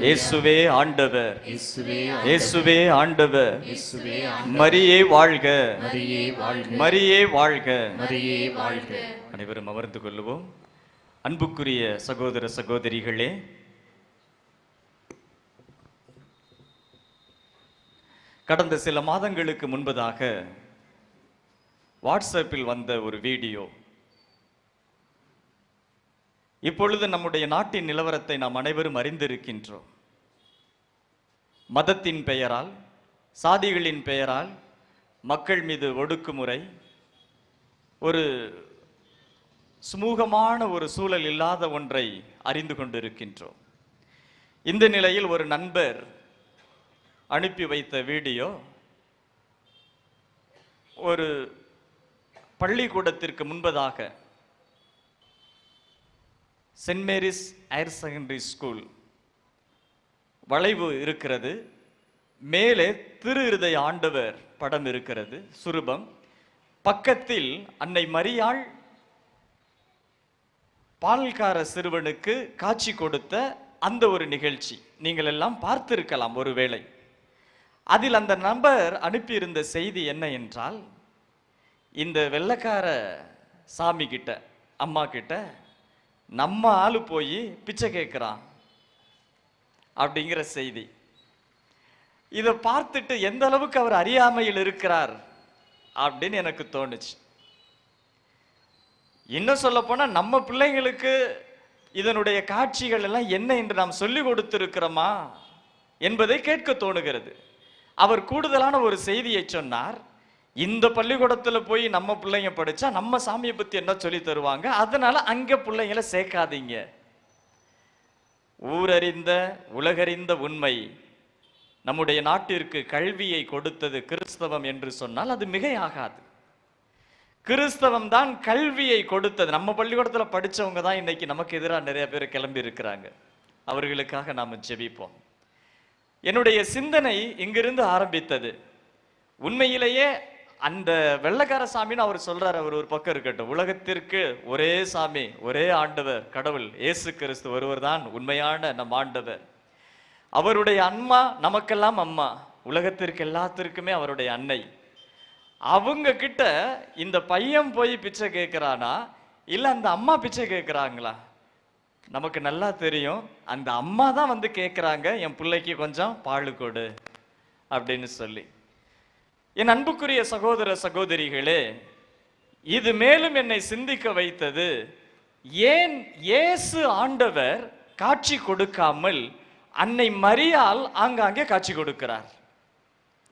இயேசுவே ஆண்டவர். இயேசுவே ஆண்டவர். மரியே வாழ்க. மரியே வாழ்க. அனைவரும் அமர்ந்து கொள்ளுவோம். அன்புக்குரிய சகோதர சகோதரிகளே கடந்த சில மாதங்களுக்கு முன்பதாக வாட்ஸ்அப்பில் வந்த ஒரு வீடியோ இப்பொழுது நம்முடைய நாட்டின் நிலவரத்தை நாம் அனைவரும் அறிந்திருக்கின்றோம். மதத்தின் பெயரால் சாதிகளின் பெயரால் மக்கள் மீது ஒடுக்குமுறை ஒரு சுமூகமான ஒரு சூழல் இல்லாத ஒன்றை அறிந்து கொண்டிருக்கின்றோம். இந்த நிலையில் ஒரு நண்பர் அனுப்பி வைத்த வீடியோ ஒரு பள்ளிக்கூடத்திற்கு முன்பதாக Saint Mary's higher secondary school வளைவு இருக்கிறது. மேலே திரு இருதய ஆண்டவர் படம் இருக்கிறது. சுரூபம். பக்கத்தில் அன்னை மரியாள் பால்கார சிறுவனுக்கு காட்சி கொடுத்த அந்த ஒரு நிகழ்ச்சி. நீங்கள் எல்லாம் பார்த்திருக்கலாம் ஒருவேளை அதில் அந்த நபர் அனுப்பியிருந்த செய்தி என்ன என்றால் இந்த வெள்ளக்கார சாமி கிட்ட அம்மா கிட்ட நம்ம ஆளு போய் பிச்சை கேட்குறான் அப்படிங்கிற செய்தி. இதை பார்த்துட்டு எந்த அளவுக்கு அவர் அறியாமையில் இருக்கிறார் அப்படின்னு எனக்கு தோணுச்சு. இன்னும் சொல்ல போனால் நம்ம பிள்ளைங்களுக்கு இதனுடைய காட்சிகள் எல்லாம் என்ன என்று நாம் சொல்லி கொடுத்திருக்கிறோமா என்பதை கேட்க தோணுகிறது. அவர் கூடுதலான ஒரு செய்தியை சொன்னார். இந்த பள்ளிக்கூடத்தில் போய் நம்ம பிள்ளைங்க படித்தா நம்ம சாமியை பற்றி என்ன சொல்லி தருவாங்க? அதனால அங்கே பிள்ளைங்களை சேர்க்காதீங்க. ஊரறிந்த உலகறிந்த உண்மை. நம்முடைய நாட்டிற்கு கல்வியை கொடுத்தது கிறிஸ்தவம் என்று சொன்னால் அது மிகையாகாது. கிறிஸ்தவம் தான் கல்வியை கொடுத்தது. நம்ம பள்ளிக்கூடத்தில் படிச்சவங்க தான் இன்னைக்கு நமக்கு எதிராக நிறைய பேர் கிளம்பி இருக்கிறாங்க. அவர்களுக்காக நாம் ஜெபிப்போம். என்னுடைய சிந்தனை இங்கிருந்து ஆரம்பித்தது. உண்மையிலேயே அந்த வெள்ளக்கார சாமின்னு அவர் சொல்றாரு அவர் ஒரு பக்கம் இருக்கட்டும். உலகத்திற்கு ஒரே சாமி ஒரே ஆண்டவர் கடவுள் இயேசு கிறிஸ்து ஒருவர் தான் உண்மையான நம் ஆண்டவர். அவருடைய அம்மா நமக்கெல்லாம் அம்மா. உலகத்திற்கு எல்லாத்திற்குமே அவருடைய அன்னை. அவங்க கிட்ட இந்த பையன் போய் பிச்சை கேட்குறானா இல்லை அந்த அம்மா பிச்சை கேட்குறாங்களா நமக்கு நல்லா தெரியும். அந்த அம்மா தான் வந்து கேட்குறாங்க என் பிள்ளைக்கு கொஞ்சம் பால் கொடு அப்படின்னு சொல்லி. என் அன்புக்குரிய சகோதர சகோதரிகளே இது மேலும் என்னை சிந்திக்க வைத்தது. ஏன் இயேசு ஆண்டவர் காட்சி கொடுக்காமல் அன்னை மரியால் ஆங்காங்கே காட்சி கொடுக்கிறார்?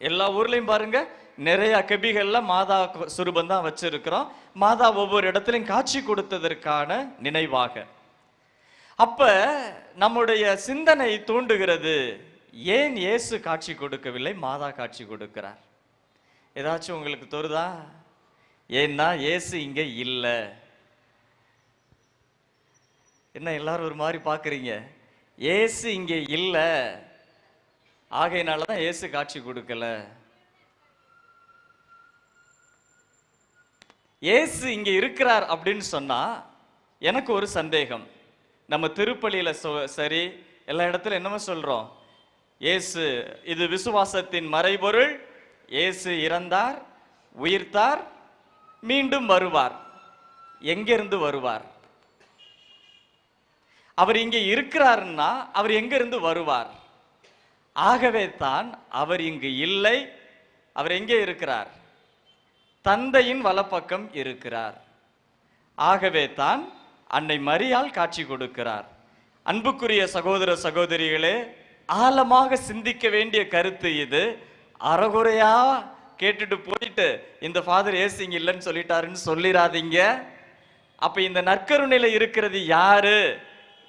எல்லா ஊர்லேயும் பாருங்க நிறைய கபிகளில் மாதா சுரூபம் தான் வச்சிருக்கிறோம். மாதா ஒவ்வொரு இடத்துலையும் காட்சி கொடுத்ததற்கான நினைவாக. அப்ப நம்முடைய சிந்தனை தூண்டுகிறது. ஏன் இயேசு காட்சி கொடுக்கவில்லை மாதா காட்சி கொடுக்கிறார்? ஏதாச்சும் உங்களுக்கு தோறுதா? ஏன்னா இயேசு இங்க இல்லை. என்ன எல்லாரும் ஒரு மாதிரி பாக்குறீங்க இயேசு இங்க இல்லை. ஆகையினால தான் இயேசு காட்சி கொடுக்கல. இயேசு இங்க இருக்கிறார் அப்படின்னு சொன்னா எனக்கு ஒரு சந்தேகம். நம்ம திருப்பலியில சொ- சரி எல்லா இடத்துல என்னமோ சொல்றோம்? இயேசு இது விசுவாசத்தின் மறைபொருள் இயேசு இறந்தார் உயிர்த்தார் மீண்டும் வருவார். எங்கிருந்து வருவார்? அவர் இங்கே இருக்கிறாருன்னா அவர் எங்கிருந்து வருவார்? ஆகவே தான் அவர் இங்கு இல்லை. அவர் எங்கே இருக்கிறார்? தந்தையின் வலப்பக்கம் இருக்கிறார். ஆகவே தான் அன்னை மரியால் காட்சி கொடுக்கிறார். அன்புக்குரிய சகோதர சகோதரிகளே ஆழமாக சிந்திக்க வேண்டிய கருத்து இது. அறகுறையா கேட்டுட்டு போயிட்டு இந்த ஃபாதர் ஏசு இங்க இல்லைன்னு சொல்லிட்டாருன்னு சொல்லிடாதீங்க அப்ப இந்த நற்கருணையில இருக்கிறது யாரு?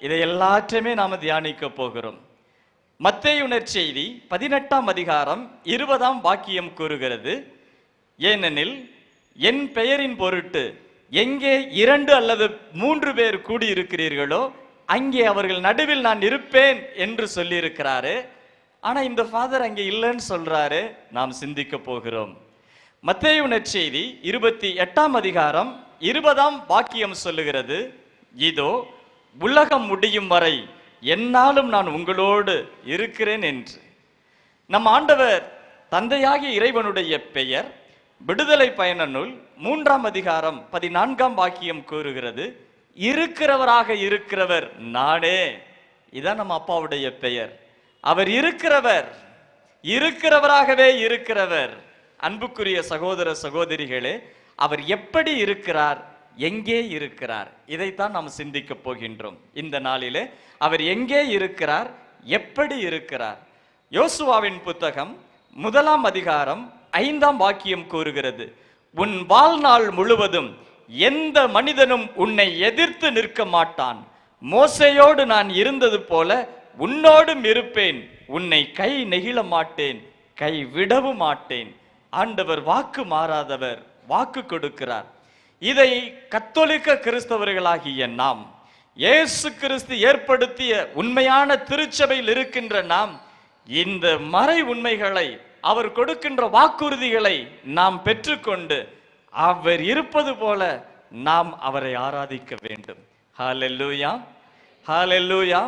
இதை எல்லாற்றையுமே நாம தியானிக்க போகிறோம். மத்தேயுணர் செய்தி பதினெட்டாம் அதிகாரம் இருபதாம் வாக்கியம் கூறுகிறது. ஏனெனில் என் பெயரின் பொருட்டு எங்கே இரண்டு அல்லது மூன்று பேர் கூடியிருக்கிறீர்களோ அங்கே அவர்கள் நடுவில் நான் இருப்பேன் என்று சொல்லியிருக்கிறாரு. ஆனால் இந்த ஃபாதர் அங்கே இல்லைன்னு சொல்கிறாரு நாம் சிந்திக்க போகிறோம். மத்தேயு நற்செய்தி இருபத்தி எட்டாம் அதிகாரம் இருபதாம் வாக்கியம் சொல்லுகிறது இதோ உலகம் முடியும் வரை என்னாலும் நான் உங்களோடு இருக்கிறேன் என்று. நம் ஆண்டவர் தந்தையாகிய இறைவனுடைய பெயர் விடுதலை பயண நூல் மூன்றாம் அதிகாரம் பதினான்காம் வாக்கியம் கூறுகிறது இருக்கிறவராக இருக்கிறவர் நானே. இதான் நம்ம அப்பாவுடைய பெயர். அவர் இருக்கிறவர் இருக்கிறவராகவே இருக்கிறவர். அன்புக்குரிய சகோதர சகோதரிகளே அவர் எப்படி இருக்கிறார் எங்கே இருக்கிறார் இதைத்தான் நாம் சிந்திக்க போகின்றோம். இந்த நாளிலே அவர் எங்கே இருக்கிறார் எப்படி இருக்கிறார்? யோசுவாவின் புத்தகம் முதலாம் அதிகாரம் ஐந்தாம் வாக்கியம் கூறுகிறது உன் வாழ்நாள் முழுவதும் எந்த மனிதனும் உன்னை எதிர்த்து நிற்க மாட்டான். மோசையோடு நான் இருந்தது போல உன்னோடும் இருப்பேன் உன்னை கை நெகிழ மாட்டேன் கை விடவும் மாட்டேன். ஆண்டவர் வாக்கு மாறாதவர் வாக்கு கொடுக்கிறார். இதை கத்தோலிக்க கிறிஸ்தவர்களாகிய நாம் இயேசு கிறிஸ்து ஏற்படுத்திய உண்மையான திருச்சபையில் இருக்கின்ற நாம் இந்த மறை உண்மைகளை அவர் கொடுக்கின்ற வாக்குறுதிகளை நாம் பெற்றுக்கொண்டு அவர் இருப்பது போல நாம் அவரை ஆராதிக்க வேண்டும். ஹாலெல்லூயா ஹாலெல்லூயா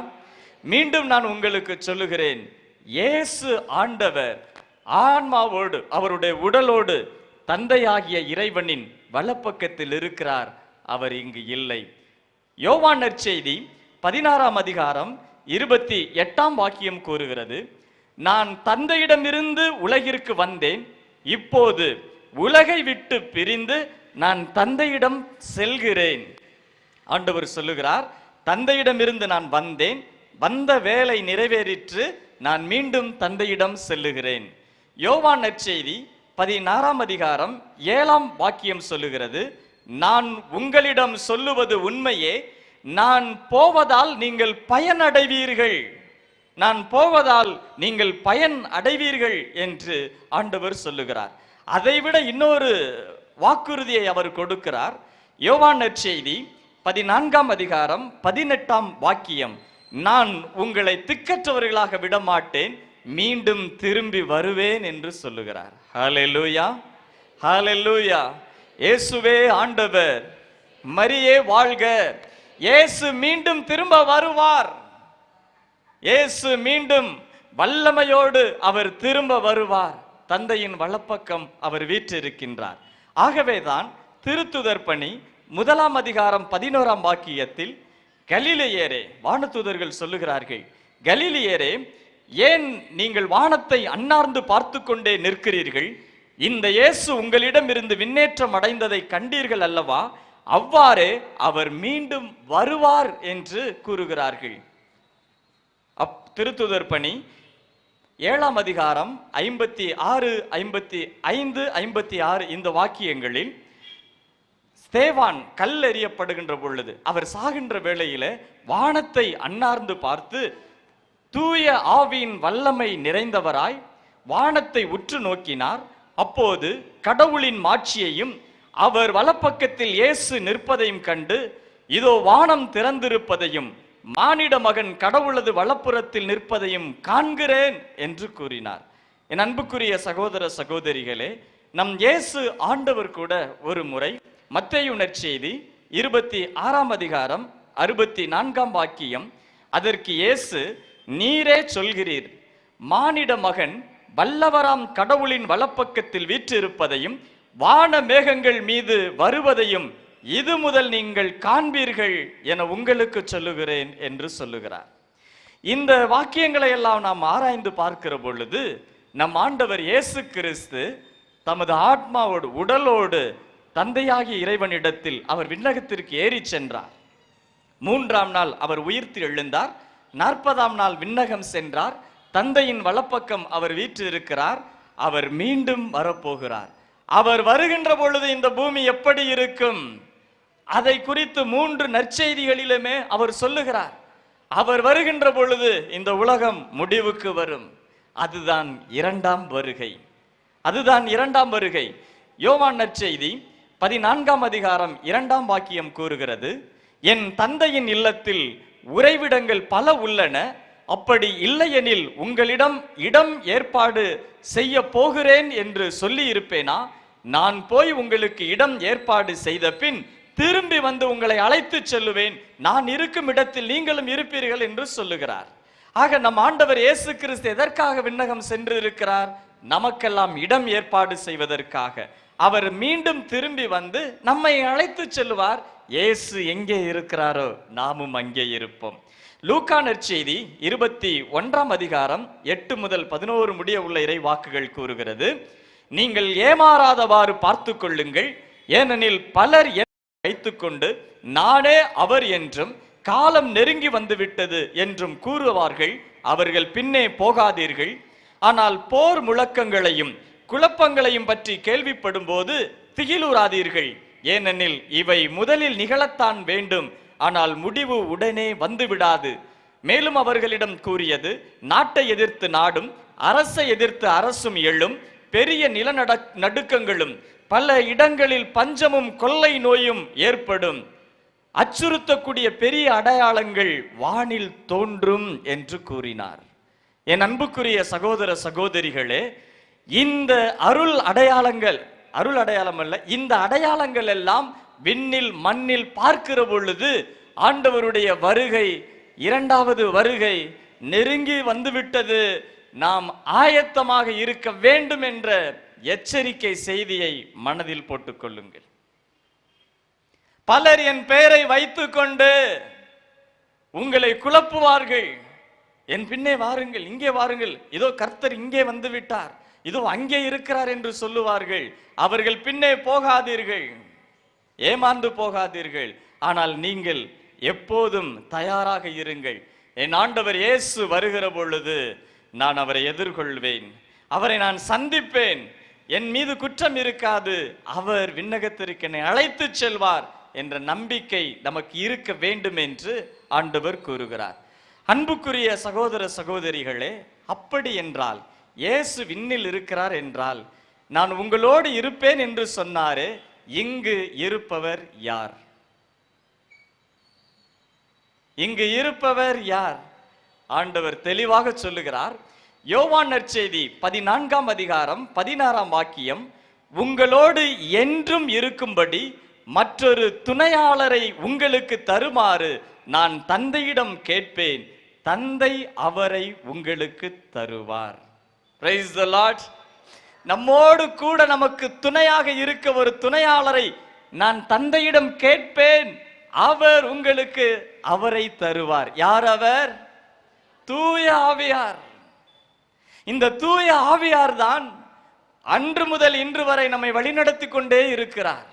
மீண்டும் நான் உங்களுக்கு சொல்லுகிறேன் இயேசு ஆண்டவர் ஆன்மாவோடு அவருடைய உடலோடு தந்தையாகிய இறைவனின் வலப்பக்கத்தில் இருக்கிறார். அவர் இங்கு இல்லை. யோவான் நற்செய்தி பதினாறாம் அதிகாரம் இருபத்தி எட்டாம் வாக்கியம் கூறுகிறது நான் தந்தையிடமிருந்து உலகிற்கு வந்தேன். இப்போது உலகை விட்டு பிரிந்து நான் தந்தையிடம் செல்கிறேன். ஆண்டவர் சொல்லுகிறார் தந்தையிடமிருந்து நான் வந்தேன். வந்த வேலை நிறைவேறிற்று நான் மீண்டும் தந்தையிடம் செல்லுகிறேன். யோவான் நற்செய்தி பதினாறாம் அதிகாரம் ஏழாம் வாக்கியம் சொல்லுகிறது நான் உங்களிடம் சொல்லுவது உண்மையே நான் போவதால் நீங்கள் பயனடைவீர்கள். நான் போவதால் நீங்கள் பயன் அடைவீர்கள் என்று ஆண்டவர் சொல்லுகிறார். அதைவிட இன்னொரு வாக்குறுதியை அவர் கொடுக்கிறார். யோவான் நற்செய்தி பதினான்காம் அதிகாரம் பதினெட்டாம் வாக்கியம். நான் உங்களை திக்கற்றவர்களாக விடமாட்டேன் மீண்டும் திரும்பி வருவேன் என்று சொல்லுகிறார். ஹalleluya ஹalleluya. இயேசுவே ஆண்டவர் மரியே வாழ்க. இயேசு மீண்டும் திரும்ப வருவார். இயேசு மீண்டும் வல்லமையோடு அவர் திரும்ப வருவார். தந்தையின் வலப்பக்கம் அவர் வீற்றிருக்கின்றார். ஆகவேதான் திருத்துதர் பணி முதலாம் அதிகாரம் பதினோராம் வாக்கியத்தில் கலிலேயரே வானதூதர்கள் சொல்லுகிறார்கள் கலிலேயரே ஏன் நீங்கள் வானத்தை அன்னார்ந்து பார்த்து கொண்டே நிற்கிறீர்கள்? இந்த இயேசு உங்களிடம் இருந்து விண்ணேற்றம் அடைந்ததை கண்டீர்கள் அல்லவா? அவ்வாறே அவர் மீண்டும் வருவார் என்று கூறுகிறார்கள். அப் திருத்துதர் பணி ஏழாம் அதிகாரம் ஐம்பத்தி ஆறு ஐம்பத்தி ஐந்து ஐம்பத்தி ஆறு இந்த வாக்கியங்களில் ஸ்தேவான் கல் எறியப்படுகின்ற பொழுது அவர் சாகின்ற வேளையில வானத்தை அன்னார்ந்து பார்த்து தூய ஆவியின் வல்லமை நிறைந்தவராய் வானத்தை உற்று நோக்கினார். அப்போது கடவுளின் மாட்சியையும் அவர் வலப்பக்கத்தில் இயேசு நிற்பதையும் கண்டு இதோ வானம் திறந்திருப்பதையும் மானிட மகன் கடவுளது வலப்புறத்தில் நிற்பதையும் காண்கிறேன் என்று கூறினார். என் அன்புக்குரிய சகோதர சகோதரிகளே நம் இயேசு ஆண்டவர் கூட ஒரு முறை மத்தேயு நற்செய்தி இருபத்தி ஆறாம் அதிகாரம் அறுபத்தி நான்காம் வாக்கியம். அதற்கு இயேசு நீரே சொல்கிறீர் மானிட மகன் வல்லவராம் கடவுளின் வலப்பக்கத்தில் வீற்றிருப்பதையும் வான மேகங்கள் மீது வருவதையும் இது முதல் நீங்கள் காண்பீர்கள் என உங்களுக்கு சொல்லுகிறேன் என்று சொல்லுகிறார். இந்த வாக்கியங்களை எல்லாம் நாம் ஆராய்ந்து பார்க்கிற பொழுது நம் ஆண்டவர் இயேசு கிறிஸ்து தமது ஆத்மாவோடு உடலோடு தந்தையாகிய இறைவனிடத்தில் அவர் விண்ணகத்திற்கு ஏறி சென்றார். மூன்றாம் நாள் அவர் உயிர்த்து எழுந்தார். நாற்பதாம் நாள் விண்ணகம் சென்றார். தந்தையின் வலப்பக்கம் அவர் வீற்றிருக்கிறார். அவர் மீண்டும் வரப்போகிறார். அவர் வருகின்ற பொழுது இந்த பூமி எப்படி இருக்கும்? அதை குறித்து மூன்று நற்செய்திகளிலுமே அவர் சொல்லுகிறார். அவர் வருகின்ற பொழுது இந்த உலகம் முடிவுக்கு வரும். அதுதான் இரண்டாம் வருகை. அதுதான் இரண்டாம் வருகை. யோவான் நற்செய்தி பதினான்காம் அதிகாரம் இரண்டாம் வாக்கியம் கூறுகிறது என் தந்தையின் இல்லத்தில் உறைவிடங்கள் பல உள்ளன அப்படி இல்லையெனில் உங்களிடம் இடம் ஏற்பாடு செய்ய போகிறேன் என்று சொல்லி இருப்பேனா? நான் போய் உங்களுக்கு இடம் ஏற்பாடு செய்த பின் திரும்பி வந்து உங்களை அழைத்து செல்லுவேன். நான் இருக்கும் இடத்தில் நீங்களும் இருப்பீர்கள் என்று சொல்லுகிறார். ஆக நம் ஆண்டவர் இயேசு கிறிஸ்து எதற்காக விண்ணகம் சென்று இருக்கிறார் நமக்கெல்லாம் இடம் ஏற்பாடு செய்வதற்காக. அவர் மீண்டும் திரும்பி வந்து நம்மை அழைத்து செல்வார் இயேசு எங்கே இருக்கிறாரோ நாமும் அங்கே இருப்போம். லூக்கா நற்செய்தி இருபத்தி ஒன்றாம் அதிகாரம் எட்டு முதல் பதினோரு முடிய உள்ள இறை வாக்குகள் கூறுகிறது. நீங்கள் ஏமாறாதவாறு பார்த்து கொள்ளுங்கள். ஏனெனில் பலர் வைத்துக்கொண்டு நானே அவர் என்றும் காலம் நெருங்கி வந்துவிட்டது என்றும் கூறுவார்கள். அவர்கள் பின்னே போகாதீர்கள். ஆனால் போர் முழக்கங்களையும் குழப்பங்களையும் பற்றி கேள்விப்படும் போது திகிலுறாதீர்கள். ஏனெனில் இவை முதலில் நிகழத்தான் வேண்டும். ஆனால் முடிவு உடனே வந்துவிடாது. மேலும் அவர்களிடம் கூறியது நாட்டை எதிர்த்து நாடும் அரசை எதிர்த்து அரசும் எழும் பெரிய நிலநட நடுக்கங்களும் பல இடங்களில் பஞ்சமும் கொள்ளை நோயும் ஏற்படும். அச்சுறுத்தக்கூடிய பெரிய அடையாளங்கள் வானில் தோன்றும் என்று கூறினார். என் அன்புக்குரிய சகோதர சகோதரிகளே இந்த அருள் அடையாளங்கள் அருள் அடையாளம் அல்ல இந்த அடையாளங்கள் எல்லாம் விண்ணில் மண்ணில் பார்க்கிற பொழுது ஆண்டவருடைய வருகை இரண்டாவது வருகை நெருங்கி வந்துவிட்டது. நாம் ஆயத்தமாக இருக்க வேண்டும் என்ற எச்சரிக்கை செய்தியை மனதில் போட்டுக்கொள்ளுங்கள் பலர் என் பெயரை வைத்துக்கொண்டு உங்களை குழப்புவார்கள். என் பின்னே வாருங்கள் இங்கே வாருங்கள். இதோ கர்த்தர் இங்கே வந்து விட்டார். இதோ அங்கே இருக்கிறார் என்று சொல்லுவார்கள். அவர்கள் பின்னே போகாதீர்கள். ஏமாந்து போகாதீர்கள். ஆனால் நீங்கள் எப்போதும் தயாராக இருங்கள். என் ஆண்டவர் இயேசு வருகிற பொழுது நான் அவரை எதிர்கொள்வேன். அவரை நான் சந்திப்பேன். என் மீது குற்றம் இருக்காது. அவர் விண்ணகத்திற்கு என்னை அழைத்து செல்வார் என்ற நம்பிக்கை நமக்கு இருக்க வேண்டும் என்று ஆண்டவர் கூறுகிறார். அன்புக்குரிய சகோதர சகோதரிகளே அப்படி என்றால் இயேசு விண்ணில் இருக்கிறார் என்றால் நான் உங்களோடு இருப்பேன் என்று சொன்னாரே இங்கு இருப்பவர் யார்? இங்கு இருப்பவர் யார்? ஆண்டவர் தெளிவாக சொல்லுகிறார். யோவான் நற்செய்தி பதினான்காம் அதிகாரம் பதினாறாம் வாக்கியம் உங்களோடு என்றும் இருக்கும்படி மற்றொரு துணையாளரை உங்களுக்கு தருமாறு நான் தந்தையிடம் கேட்பேன். தந்தை அவரை உங்களுக்கு தருவார். பிரைஸ் த லார்ட் நம்மோடு கூட நமக்கு துணையாக இருக்க ஒரு துணையாளரை நான் தந்தையிடம் கேட்பேன். அவர் உங்களுக்கு அவரை தருவார். யார் அவர்? தூய ஆவியார். இந்த தூய ஆவியார் தான் அன்று முதல் இன்று வரை நம்மை வழிநடத்தி கொண்டே இருக்கிறார்.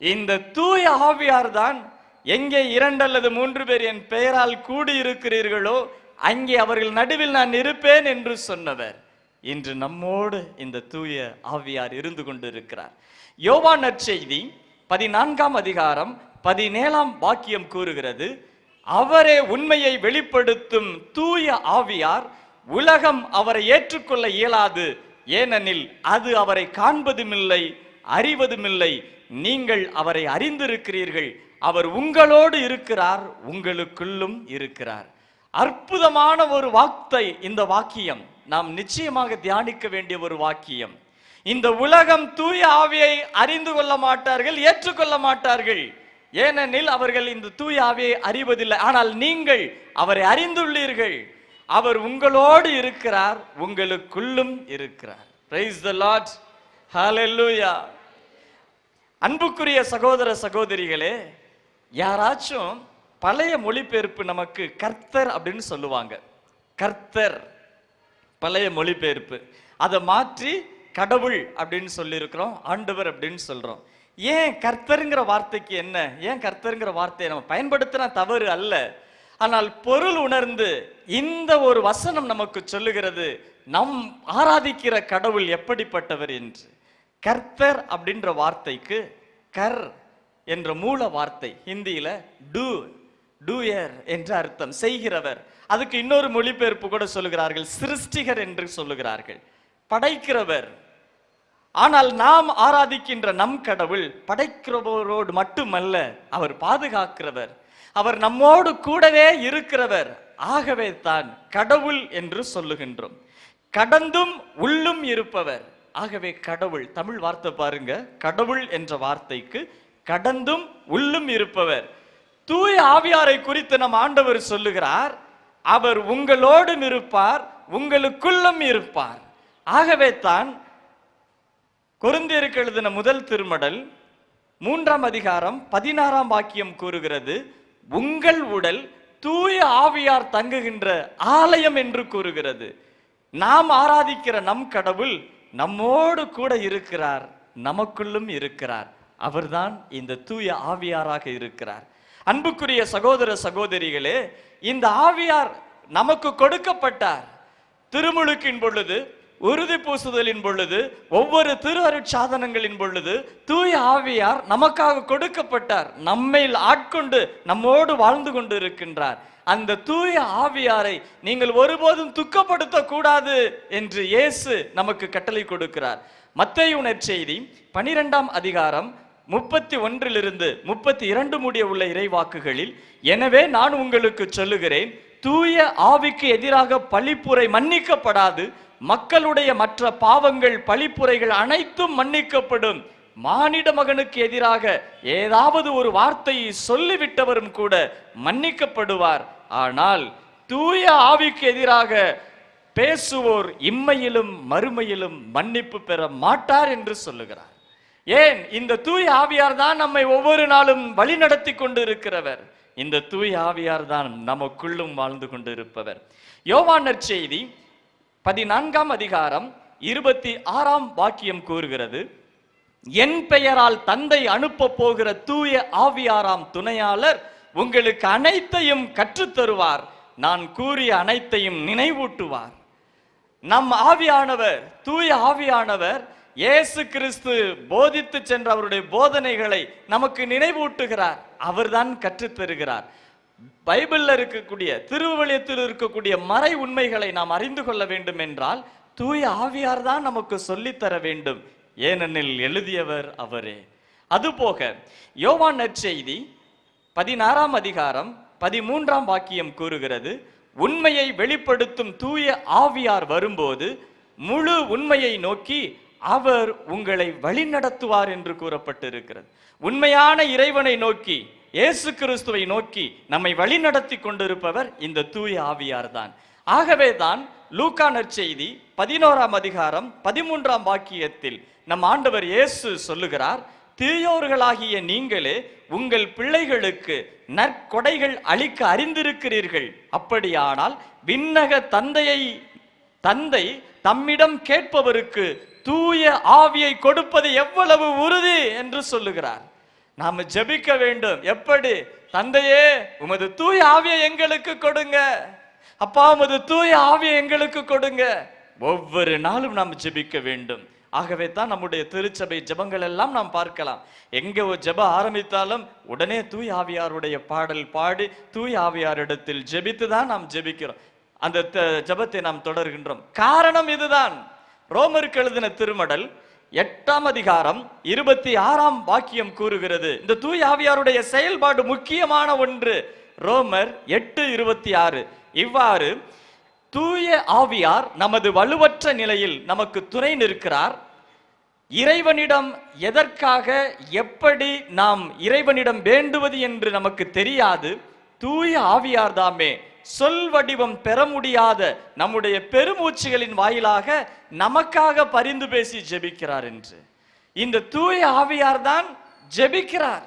இந்த தூய ஆவியார் தான் எங்கே இரண்டு அல்லது மூன்று பேர் என் பெயரால் கூடி இருக்கிறீர்களோ அங்கே அவர்கள் நடுவில் நான் இருப்பேன் என்று சொன்னவர். இன்று நம்மோடு இந்த தூய ஆவியார் இருந்து கொண்டிருக்கிறார். யோவான் நற்செய்தி பதினான்காம் அதிகாரம் பதினேழாம் வாக்கியம் கூறுகிறது அவரே உண்மையை வெளிப்படுத்தும் தூய ஆவியார் உலகம் அவரை ஏற்றுக்கொள்ள இயலாது ஏனெனில் அது அவரை காண்பதுமில்லை அறிவதுமில்லை நீங்கள் அவரை அறிந்திருக்கிறீர்கள் அவர் உங்களோடு இருக்கிறார் உங்களுக்குள்ளும் இருக்கிறார். அற்புதமான ஒரு வார்த்தை இந்த வாக்கியம். நாம் நிச்சயமாக தியானிக்க வேண்டிய ஒரு வாக்கியம். இந்த உலகம் தூய ஆவியை அறிந்து கொள்ள மாட்டார்கள் ஏற்றுக்கொள்ள மாட்டார்கள். ஏனெனில் அவர்கள் இந்த தூய ஆவியை அறிவதில்லை. ஆனால் நீங்கள் அவரை அறிந்துள்ளீர்கள். அவர் உங்களோடு இருக்கிறார் உங்களுக்குள்ளும் இருக்கிறார். பிரைஸ் த லார்ட் ஹalleluya அன்புக்குரிய சகோதர சகோதரிகளே யாராச்சும் பழைய மொழிபெயர்ப்பு நமக்கு கர்த்தர் அப்படின்னு சொல்லுவாங்க. கர்த்தர். பழைய மொழிபெயர்ப்பு. அதை மாற்றி கடவுள் அப்படின்னு சொல்லியிருக்கிறோம் ஆண்டவர் அப்படின்னு சொல்கிறோம் ஏன் கர்த்தருங்கிற வார்த்தைக்கு என்ன? ஏன் கர்த்தருங்கிற வார்த்தையை நம்ம பயன்படுத்தினா தவறு அல்ல. ஆனால் பொருள் உணர்ந்து இந்த ஒரு வசனம் நமக்கு சொல்லுகிறது நம் ஆராதிக்கிற கடவுள் எப்படிப்பட்டவர் என்று. கர்த்தர் அப்படின்ற வார்த்தைக்கு கர் என்ற மூல வார்த்தை ஹிந்தியில டு டூயர் என்ற அர்த்தம். செய்கிறவர். அதுக்கு இன்னொரு மொழிபெயர்ப்பு கூட சொல்லுகிறார்கள் சிருஷ்டிகர் என்று சொல்லுகிறார்கள். படைக்கிறவர். ஆனால் நாம் ஆராதிக்கின்ற நம் கடவுள் படைக்கிறவரோடு மட்டுமல்ல அவர் பாதுகாக்கிறவர். அவர் நம்மோடு கூடவே இருக்கிறவர். ஆகவே தான் கடவுள் என்று சொல்லுகின்றோம். கடந்தும் உள்ளும் இருப்பவர். ஆகவே கடவுள் தமிழ் வார்த்தை பாருங்க கடவுள் என்ற வார்த்தைக்கு கடந்தும் உள்ளும் இருப்பவர். தூய ஆவியாரை குறித்து நம் ஆண்டவர் சொல்லுகிறார் அவர் உங்களோடும் இருப்பார் உங்களுக்குள்ளும் இருப்பார். ஆகவே தான் குருந்தியருக்கு எழுதின முதல் திருமடல் மூன்றாம் அதிகாரம் பதினாறாம் வாக்கியம் கூறுகிறது உங்கள் உடல் தூய ஆவியார் தங்குகின்ற ஆலயம் என்று கூறுகிறது. நாம் ஆராதிக்கிற நம் கடவுள் நம்மோடு கூட இருக்கிறார் நமக்குள்ளும் இருக்கிறார். அவர்தான் இந்த தூய ஆவியாராக இருக்கிறார். அன்புக்குரிய சகோதர சகோதரிகளே இந்த ஆவியார் நமக்கு கொடுக்கப்பட்டார். திருமுழுக்கின் பொழுது உறுதி பூசுதலின் பொழுது ஒவ்வொரு திரு அருட்சாதனங்களின் பொழுது தூய ஆவியார் நமக்காக கொடுக்கப்பட்டார். நம்மையில் ஆட்கொண்டு நம்மோடு வாழ்ந்து கொண்டு இருக்கின்றார் அந்த தூய ஆவியாரை நீங்கள் ஒருபோதும் துக்கப்படுத்த கூடாது என்று இயேசு நமக்கு கட்டளை கொடுக்கிறார். மத்தையுணர் செய்தி பனிரெண்டாம் அதிகாரம் முப்பத்தி ஒன்றிலிருந்து முப்பத்தி இரண்டு முடிய உள்ள இறைவாக்குகளில் எனவே நான் உங்களுக்கு சொல்லுகிறேன் தூய ஆவிக்கு எதிராக பழிப்புரை மன்னிக்கப்படாது மக்களுடைய மற்ற பாவங்கள் பழிப்புரைகள் அனைத்தும் மன்னிக்கப்படும். மானிட மகனுக்கு எதிராக ஏதாவது ஒரு வார்த்தையை சொல்லிவிட்டவரும் கூட மன்னிக்கப்படுவார். ஆனால் தூய ஆவிக்கு எதிராக பேசுவோர் இம்மையிலும் மறுமையிலும் மன்னிப்பு பெற மாட்டார் என்று சொல்லுகிறார். ஏன்? இந்த தூய ஆவியார் தான் நம்மை ஒவ்வொரு நாளும் வழி நடத்தி கொண்டு இருக்கிறவர் இந்த தூய் ஆவியார் தான் நமக்குள்ளும் வாழ்ந்து கொண்டு இருப்பவர் யோவான் நற்செய்தி பதினான்காம் அதிகாரம் இருபத்தி ஆறாம் வாக்கியம் கூறுகிறது. என் பெயரால் தந்தை அனுப்ப போகிற தூய ஆவியாராம் துணையாளர் உங்களுக்கு அனைத்தையும் கற்றுத்தருவார். நான் கூறிய அனைத்தையும் நினைவூட்டுவார். நம் ஆவியானவர் தூய ஆவியானவர் இயேசு கிறிஸ்து போதித்து சென்ற அவருடைய போதனைகளை நமக்கு நினைவூட்டுகிறார். அவர்தான் கற்றுத் தருகிறார் இருக்கக்கூடிய திருவழியத்தில் இருக்கக்கூடிய மறை உண்மைகளை நாம் அறிந்து கொள்ள வேண்டும் என்றால் தூய ஆவியார் தான் நமக்கு சொல்லித்தர வேண்டும். ஏனெனில் எழுதியவர் அவரே. அதுபோக யோவான் நற்செய்தி பதினாறாம் அதிகாரம் பதிமூன்றாம் வாக்கியம் கூறுகிறது உண்மையை வெளிப்படுத்தும் தூய ஆவியார் வரும்போது முழு உண்மையை நோக்கி அவர் உங்களை வழிநடத்துவார் என்று கூறப்பட்டிருக்கிறது. உண்மையான இறைவனை நோக்கி இயேசு கிறிஸ்துவை நோக்கி நம்மை வழிநடத்தி கொண்டிருப்பவர் இந்த தூய ஆவியார் தான் ஆகவே தான் லூக்கா நற்செய்தி பதினோராம் அதிகாரம் பதிமூன்றாம் வாக்கியத்தில் நம் ஆண்டவர் இயேசு சொல்லுகிறார் தீயோர்களாகிய நீங்களே உங்கள் பிள்ளைகளுக்கு நற்கொடைகள் அளிக்க அறிந்திருக்கிறீர்கள். அப்படியானால் விண்ணக தந்தையை தந்தை தம்மிடம் கேட்பவருக்கு தூய ஆவியை கொடுப்பது எவ்வளவு உறுதி என்று சொல்லுகிறார். நாம் ஜெபிக்க வேண்டும். எப்படி? தந்தையே உமது தூய ஆவியை எங்களுக்கு கொடுங்க. அப்பா உமது தூய ஆவியை எங்களுக்கு கொடுங்க. ஒவ்வொரு நாளும் நாம் ஜெபிக்க வேண்டும். ஆகவே தான் நம்முடைய திருச்சபை ஜெபங்கள் எல்லாம் நாம் பார்க்கலாம். எங்க ஒரு ஜெபம் ஆரம்பித்தாலும் உடனே தூய் ஆவியாருடைய பாடல் பாடி தூய் ஆவியாரிடத்தில் ஜெபித்து தான் நாம் ஜெபிக்கிறோம். அந்த த- ஜெபத்தை நாம் தொடர்கின்றோம். காரணம் இதுதான். ரோமருக்கு எழுதின திருமடல் எட்டாம் அதிகாரம் இருபத்தி ஆறாம் வாக்கியம் கூறுகிறது. இந்த தூய் ஆவியாருடைய செயல்பாடு முக்கியமான ஒன்று. ரோமர் எட்டு இருபத்தி ஆறு இவ்வாறு தூய ஆவியார் நமது வலுவற்ற நிலையில் நமக்கு துணை நிற்கிறார். இறைவனிடம் எதற்காக எப்படி நாம் இறைவனிடம் வேண்டுவது என்று நமக்கு தெரியாது. தூய ஆவியார் தாமே சொல் வடிவம் பெற முடியாத நம்முடைய பெருமூச்சுகளின் வாயிலாக நமக்காக பரிந்து பேசி ஜெபிக்கிறார் என்று. இந்த தூய ஆவியார் தான் ஜெபிக்கிறார்.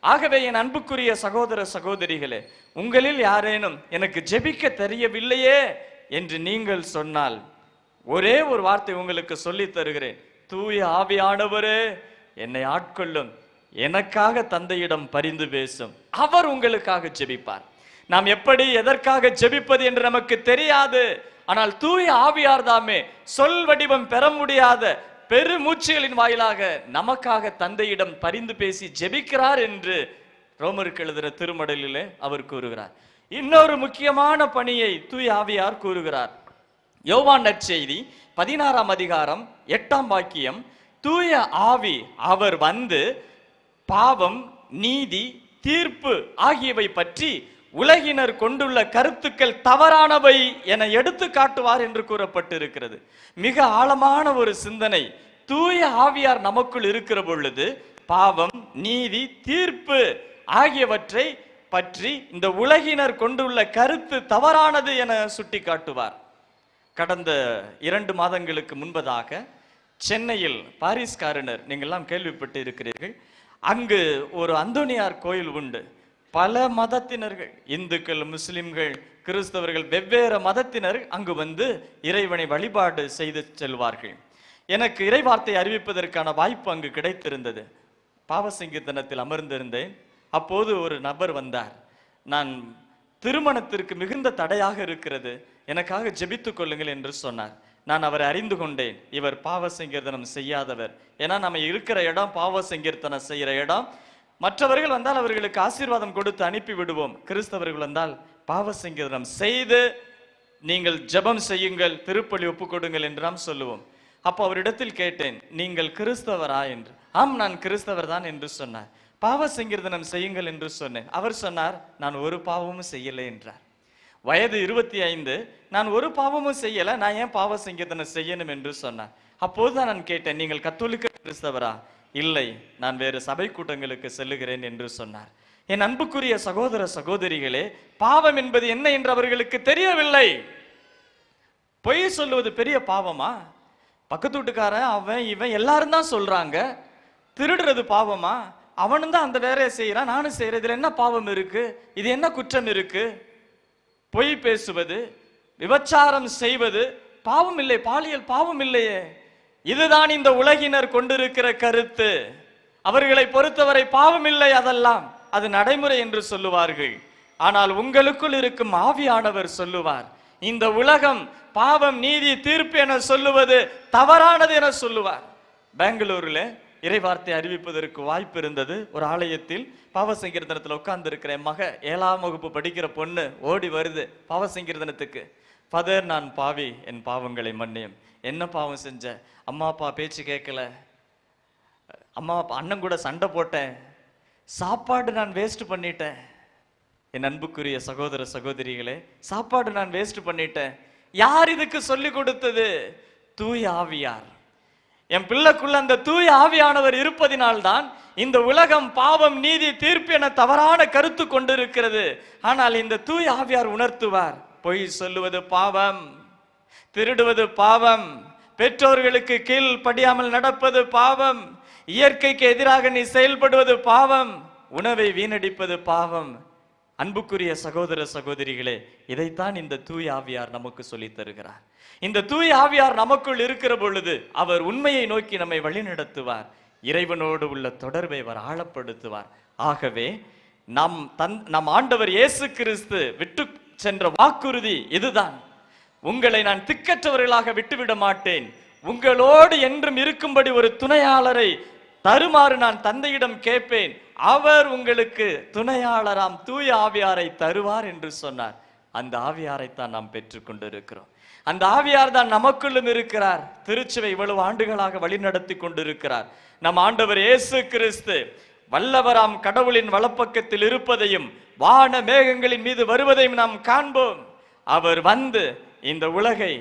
ஆகவே என் அன்புக்குரிய சகோதர சகோதரிகளே உங்களில் யாரேனும் எனக்கு ஜெபிக்க தெரியவில்லையே என்று நீங்கள் சொன்னால் ஒரே ஒரு வார்த்தை உங்களுக்கு சொல்லித் தருகிறேன். தூய ஆவியானவரே என்னை ஆட்கொள்ளும் எனக்காக தந்தையிடம் பரிந்து பேசும் அவர் உங்களுக்காக ஜெபிப்பார். நாம் எப்படி எதற்காக ஜெபிப்பது என்று நமக்கு தெரியாது. ஆனால் தூய ஆவியார் தாமே சொல் வடிவம் பெற முடியாத பெருமூச்சுகளின் வாயிலாக நமக்காக தந்தையிடம் பரிந்து பேசி ஜெபிக்கிறார் என்று ரோமருக்கு எழுதுகிற திருமடலிலே அவர் கூறுகிறார். இன்னொரு முக்கியமான பணியை தூய ஆவியார் கூறுகிறார். யோவான் நற்செய்தி பதினாறாம் அதிகாரம் எட்டாம் வாக்கியம் தூய ஆவி அவர் வந்து பாவம் நீதி தீர்ப்பு ஆகியவை பற்றி உலகினர் கொண்டுள்ள கருத்துக்கள் தவறானவை என எடுத்து காட்டுவார் என்று கூறப்பட்டிருக்கிறது. மிக ஆழமான ஒரு சிந்தனை. தூய ஆவியார் நமக்குள் இருக்கிற பொழுது பாவம் நீதி தீர்ப்பு ஆகியவற்றை பற்றி இந்த உலகினர் கொண்டுள்ள கருத்து தவறானது என சுட்டி காட்டுவார் கடந்த இரண்டு மாதங்களுக்கு முன்பதாக சென்னையில் பாரிஸ்காரனர் நீங்கள்லாம் கேள்விப்பட்டு இருக்கிறீர்கள் அங்கு ஒரு அந்தோனியார் கோயில் உண்டு. பல மதத்தினர்கள் இந்துக்கள் முஸ்லிம்கள் கிறிஸ்தவர்கள் வெவ்வேறு மதத்தினர் அங்கு வந்து இறைவனை வழிபாடு செய்து செல்வார்கள். எனக்கு இறைவார்த்தை அறிவிப்பதற்கான வாய்ப்பு அங்கு கிடைத்திருந்தது. பாவசங்கீர்த்தனத்தில் அமர்ந்திருந்தேன். அப்போது ஒரு நபர் வந்தார். நான் திருமணத்திற்கு மிகுந்த தடையாக இருக்கிறது. எனக்காக ஜெபித்துக் கொள்ளுங்கள் என்று சொன்னார். நான் அவரை அறிந்து கொண்டேன். இவர் பாவ சங்கீர்த்தனம் செய்யாதவர். ஏன்னா நம்ம இருக்கிற இடம் பாவ சங்கீர்த்தனம் இடம். மற்றவர்கள் வந்தால் அவர்களுக்கு ஆசீர்வாதம் கொடுத்து அனுப்பி விடுவோம். கிறிஸ்தவர்கள் வந்தால் பாவ சங்கீர்த்தனம் செய்து நீங்கள் ஜெபம் செய்யுங்கள் திருப்பலி ஒப்புக்கொடுங்கள் என்று நாம் சொல்லுவோம். அப்போ அவரிடத்தில் கேட்டேன் நீங்கள் கிறிஸ்தவரா? என்று. ஆம் நான் கிறிஸ்தவர் தான் என்று சொன்னார். பாவ சங்கீர்த்தனம் செய்யுங்கள் என்று சொன்னேன். அவர் சொன்னார் நான் ஒரு பாவமும் செய்யலை என்றார். வயது இருபத்தி ஐந்து நான் ஒரு பாவமும் செய்யல நான் ஏன் பாவ சங்கீர்த்தனம் செய்யணும் என்று சொன்னார். அப்போதுதான் நான் கேட்டேன் நீங்கள் கத்தோலிக்க கிறிஸ்தவரா? இல்லை நான் வேறு சபை கூட்டங்களுக்கு செல்லுகிறேன் என்று சொன்னார். என் அன்புக்குரிய சகோதர சகோதரிகளே பாவம் என்பது என்ன என்று அவர்களுக்கு தெரியவில்லை. பொய் சொல்லுவது பெரிய பாவமா? பக்கத்து வீட்டுக்காரன் அவன் இவன் எல்லாரும் தான் சொல்றாங்க. திருடுறது பாவமா? அவனும் தான் அந்த வேலையை செய்கிறான் நானும் செய்கிறேன் இதில் என்ன பாவம் இருக்கு? இது என்ன குற்றம் இருக்கு? பொய் பேசுவது விபச்சாரம் செய்வது பாவம் இல்லை பாலியல் பாவம் இல்லையே. இதுதான் இந்த உலகினர் கொண்டிருக்கிற கருத்து. அவர்களை பொறுத்தவரை பாவம் இல்லை அதெல்லாம். அது நடைமுறை என்று சொல்லுவார்கள். ஆனால் உங்களுக்குள் இருக்கும் ஆவியானவர் சொல்லுவார். இந்த உலகம் பாவம் நீதி தீர்ப்பு என சொல்லுவது தவறானது என சொல்லுவார். பெங்களூர்ல இறைவார்த்தை அறிவிப்பதற்கு வாய்ப்பு இருந்தது. ஒரு ஆலயத்தில் பாவசங்கீர்த்தனத்தில் உட்கார்ந்து இருக்கிற மக ஏழாம் வகுப்பு படிக்கிற பொண்ணு ஓடி வருது பாவ ஃபாதர் பதர் நான் பாவி என் பாவங்களை மன்னியும். என்ன பாவம் செஞ்ச? அம்மா அப்பா பேச்சு கேட்கல. அம்மா அப்பா அண்ணன் கூட சண்டை போட்டேன். சாப்பாடு நான் வேஸ்ட் பண்ணிட்டேன். என் அன்புக்குரிய சகோதர சகோதரிகளே சாப்பாடு நான் வேஸ்ட் பண்ணிட்டேன். யார் இதுக்கு சொல்லி கொடுத்தது? தூய ஆவியார். என் பிள்ளைக்குள்ள அந்த தூய ஆவியானவர் இருப்பதினால்தான் இந்த உலகம் பாவம் நீதி தீர்ப்பு என தவறான கருத்து கொண்டிருக்கிறது. ஆனால் இந்த தூய ஆவியார் உணர்த்துவார். பொய் சொல்லுவது பாவம் திருடுவது பாவம் பெற்றோர்களுக்கு கீழ் படியாமல் நடப்பது பாவம் இயற்கைக்கு எதிராக நீ செயல்படுவது பாவம் உணவை வீணடிப்பது பாவம். அன்புக்குரிய சகோதர சகோதரிகளே இதைத்தான் இந்த தூய் ஆவியார் நமக்கு சொல்லித் தருகிறார். இந்த தூய் ஆவியார் நமக்குள் இருக்கிற பொழுது அவர் உண்மையை நோக்கி நம்மை வழிநடத்துவார். இறைவனோடு உள்ள தொடர்பை அவர் ஆழப்படுத்துவார். ஆகவே நம் தன் நம் ஆண்டவர் இயேசு கிறிஸ்து விட்டு சென்ற வாக்குறுதி இதுதான். உங்களை நான் திக்கற்றவர்களாக விட்டுவிட மாட்டேன். உங்களோடு என்றும் இருக்கும்படி ஒரு துணையாளரை தருமாறு நான் தந்தையிடம் கேட்பேன். அவர் உங்களுக்கு துணையாளராம் தூய ஆவியாரை தருவார் என்று சொன்னார். அந்த ஆவியாரைத்தான் நாம் பெற்றுக்கொண்டிருக்கிறோம் அந்த ஆவியார் தான் நமக்குள்ளும் இருக்கிறார். திருச்சுவை இவ்வளவு ஆண்டுகளாக வழிநடத்தி கொண்டிருக்கிறார். நம் ஆண்டவர் இயேசு கிறிஸ்து வல்லவராம் கடவுளின் வலப்பக்கத்தில் இருப்பதையும் வான மேகங்களின் மீது வருவதையும் நாம் காண்போம். அவர் வந்து இந்த உலகை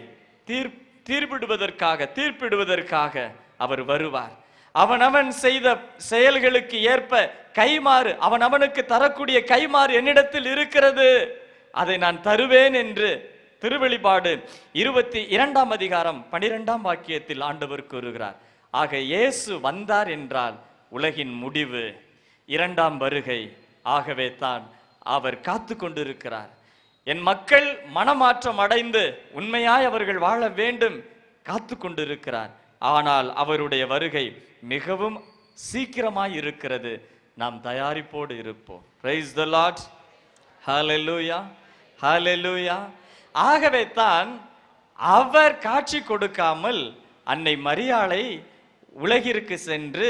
தீர் தீர்ப்பிடுவதற்காக தீர்ப்பிடுவதற்காக அவர் வருவார். அவனவன் செய்த செயல்களுக்கு ஏற்ப கைமாறு அவன் அவனுக்கு தரக்கூடிய கைமாறு என்னிடத்தில் இருக்கிறது. அதை நான் தருவேன் என்று திருவெளிப்பாடு இருபத்தி இரண்டாம் அதிகாரம் பனிரெண்டாம் வாக்கியத்தில் ஆண்டவர் கூறுகிறார். ஆக இயேசு வந்தார் என்றால் உலகின் முடிவு இரண்டாம் வருகை ஆகவே தான் அவர் காத்து கொண்டிருக்கிறார் என் மக்கள் மனமாற்றம் அடைந்து உண்மையாய் அவர்கள் வாழ வேண்டும் காத்து கொண்டிருக்கிறார் ஆனால் அவருடைய வருகை மிகவும் சீக்கிரமாய் இருக்கிறது. நாம் தயாரிப்போடு இருப்போம். Praise the lord hallelujah hallelujah ஆகவே தான் அவர் காட்சி கொடுக்காமல் அன்னை மரியாளை உலகிற்கு சென்று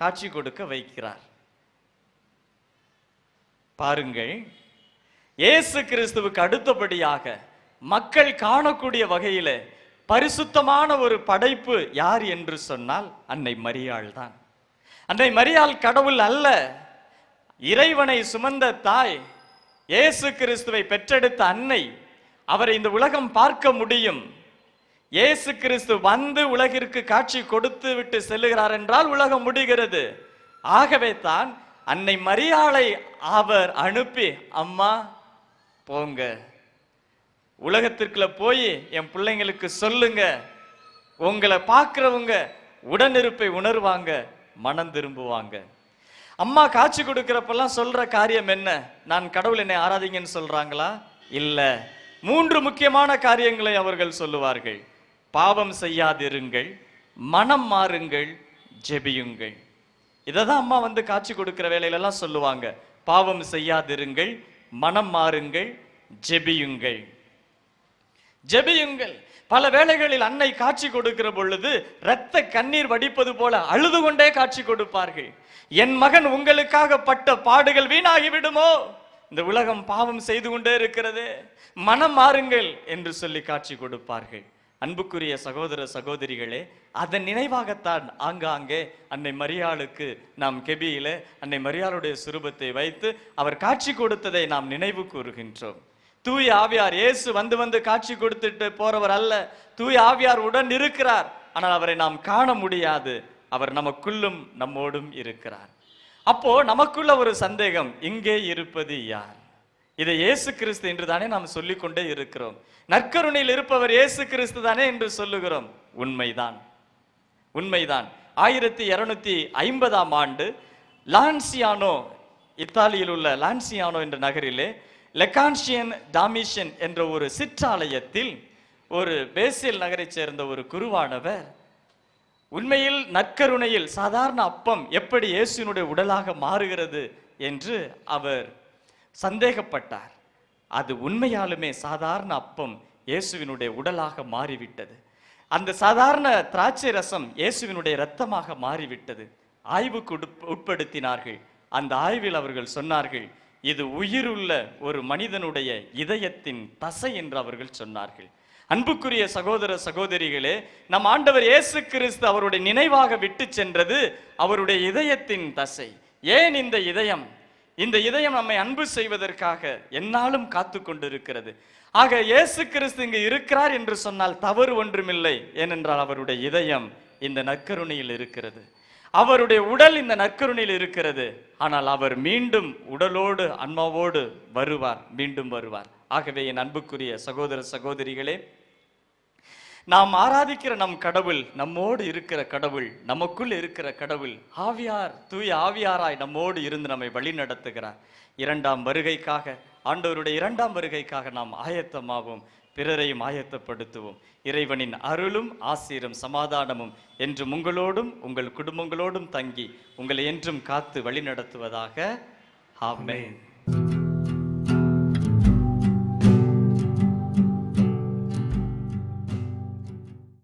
காட்சி கொடுக்க வைக்கிறார். பாருங்கள். இயேசு கிறிஸ்துவுக்கு அடுத்தபடியாக மக்கள் காணக்கூடிய வகையில் பரிசுத்தமான ஒரு படைப்பு யார் என்று சொன்னால் அன்னை மரியாள் தான். அன்னை மரியாள் கடவுள் அல்ல. இறைவனை சுமந்த தாய் இயேசு கிறிஸ்துவை பெற்றெடுத்த அன்னை அவரை இந்த உலகம் பார்க்க முடியும். இயேசு கிறிஸ்து வந்து உலகிற்கு காட்சி கொடுத்து விட்டு செல்லுகிறார் என்றால் உலகம் முடிகிறது. ஆகவே தான் அன்னை மரியாளை அவர் அனுப்பி அம்மா போங்க. உலகத்திற்குள்ள போய் என் பிள்ளைங்களுக்கு சொல்லுங்க. உங்களை பார்க்குறவங்க உடனிருப்பை உணர்வாங்க மனம் திரும்புவாங்க. அம்மா காட்சி கொடுக்கிறப்பெல்லாம் சொல்ற காரியம் என்ன? நான் கடவுள் என்னை ஆராதிங்கன்னு சொல்றாங்களா? இல்லை. மூன்று முக்கியமான காரியங்களை அவர்கள் சொல்லுவார்கள். பாவம் செய்யாதிருங்கள் மனம் மாறுங்கள் ஜெபியுங்கள். இதை தான் அம்மா வந்து காட்சி கொடுக்குற வேலையிலெல்லாம் சொல்லுவாங்க. பாவம் செய்யாதிருங்கள் மனம் மாறுங்கள் ஜெபியுங்கள். ஜெபியுங்கள். பல வேளைகளில் அன்னை காட்சி கொடுக்கிற பொழுது இரத்த கண்ணீர் வடிப்பது போல அழுது கொண்டே காட்சி கொடுப்பார்கள். என் மகன் உங்களுக்காக பட்ட பாடுகள் வீணாகி விடுமோ இந்த உலகம் பாவம் செய்து கொண்டே இருக்கிறது. மனம் மாறுங்கள் என்று சொல்லி காட்சி கொடுப்பார்கள். அன்புக்குரிய சகோதர சகோதரிகளே அதன் நினைவாகத்தான் ஆங்காங்கே அன்னை மரியாளுக்கு நாம் கெபியில அன்னை மரியாளுடைய சுரூபத்தை வைத்து அவர் காட்சி கொடுத்ததை நாம் நினைவு கூறுகின்றோம். தூய் ஆவியார் இயேசு வந்து வந்து காட்சி கொடுத்துட்டு போறவர் அல்ல. தூய் ஆவியார் உடன் இருக்கிறார். ஆனால் அவரை நாம் காண முடியாது. அவர் நமக்குள்ளும் நம்மோடும் இருக்கிறார். அப்போ நமக்குள்ள ஒரு சந்தேகம் இங்கே இருப்பது யார்? இதை இயேசு கிறிஸ்து என்று தானே நாம் சொல்லிக்கொண்டே இருக்கிறோம். நற்கருணையில் இருப்பவர் இயேசு கிறிஸ்து தானே என்று சொல்லுகிறோம். உண்மைதான். உண்மைதான். ஆயிரத்தி இருநூத்தி ஐம்பதாம் ஆண்டு லான்சியானோ இத்தாலியில் உள்ள லான்சியானோ என்ற நகரிலே லெகான்ஷியன் டாமிஷன் என்ற ஒரு சிற்றாலயத்தில் ஒரு பேசில் நகரைச் சேர்ந்த ஒரு குருவானவர் உண்மையில் நற்கருணையில் சாதாரண அப்பம் எப்படி இயேசுவினுடைய உடலாக மாறுகிறது என்று அவர் சந்தேகப்பட்டார். அது உண்மையாலுமே சாதாரண அப்பம் இயேசுவினுடைய உடலாக மாறிவிட்டது. அந்த சாதாரண திராட்சை ரசம் இயேசுவினுடைய இரத்தமாக மாறிவிட்டது. ஆய்வுக்கு உட்படுத்தினார்கள். அந்த ஆய்வில் அவர்கள் சொன்னார்கள் இது உயிருள்ள ஒரு மனிதனுடைய இதயத்தின் தசை என்று அவர்கள் சொன்னார்கள். அன்புக்குரிய சகோதர சகோதரிகளே நம் ஆண்டவர் இயேசு கிறிஸ்து அவருடைய நினைவாக விட்டு சென்றது அவருடைய இதயத்தின் தசை. ஏன் இந்த இதயம்? இந்த இதயம் நம்மை அன்பு செய்வதற்காக என்னாலும் காத்து கொண்டிருக்கிறது. ஆக இயேசு கிறிஸ்து இங்கு இருக்கிறார் என்று சொன்னால் தவறு ஒன்றுமில்லை. ஏனென்றால் அவருடைய இதயம் இந்த நற்கருணையில் இருக்கிறது. அவருடைய உடல் இந்த நற்கருணையில் இருக்கிறது. ஆனால் அவர் மீண்டும் உடலோடு அன்மாவோடு வருவார் மீண்டும் வருவார். ஆகவே என் அன்புக்குரிய சகோதர சகோதரிகளே நாம் ஆராதிக்கிற நம் கடவுள் நம்மோடு இருக்கிற கடவுள் நமக்குள் இருக்கிற கடவுள் ஆவியார் தூய் ஆவியாராய் நம்மோடு இருந்து நம்மை வழி நடத்துகிறார் இரண்டாம் வருகைக்காக ஆண்டவருடைய இரண்டாம் வருகைக்காக நாம் ஆயத்தமாவோம் பிறரையும் ஆயத்தப்படுத்துவோம். இறைவனின் அருளும் ஆசீரும் சமாதானமும் என்றும் உங்களோடும் உங்கள் குடும்பங்களோடும் தங்கி உங்களை என்றும் காத்து வழி நடத்துவதாக